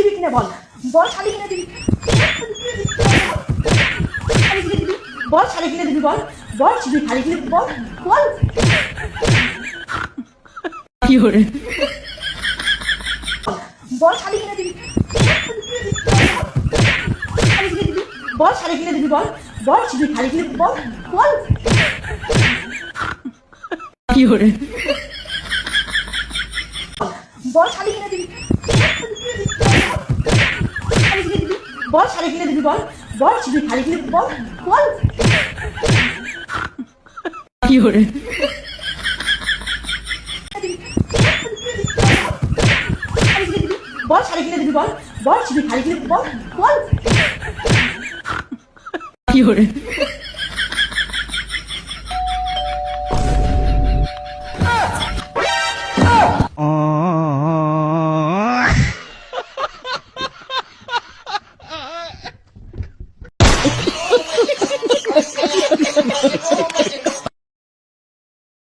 দিবি কিনা বল? বল শাড়ি কিনে দিবি? বল শাড়ি কিনে দিবি বল? বল তুই শাড়ি কিনে দিবি বল? বল। বল। শাড়ি কিনে দিবি শাড়ি কিনে দিবি? বল শাড়ি কিনে দিবি বল? বল তুই শাড়ি কিনে দিবি বল? বল। বল। শাড়ি কিনে দিবি শাড়ি কিনে দিবি বল শাড়ি কিনে দিবি বল। বল তুই শাড়ি কিনে দিবি বল। বল। কি হরে বল শাড়ি কিনে দিবি বল। বল তুই শাড়ি কিনে বল। বল। বল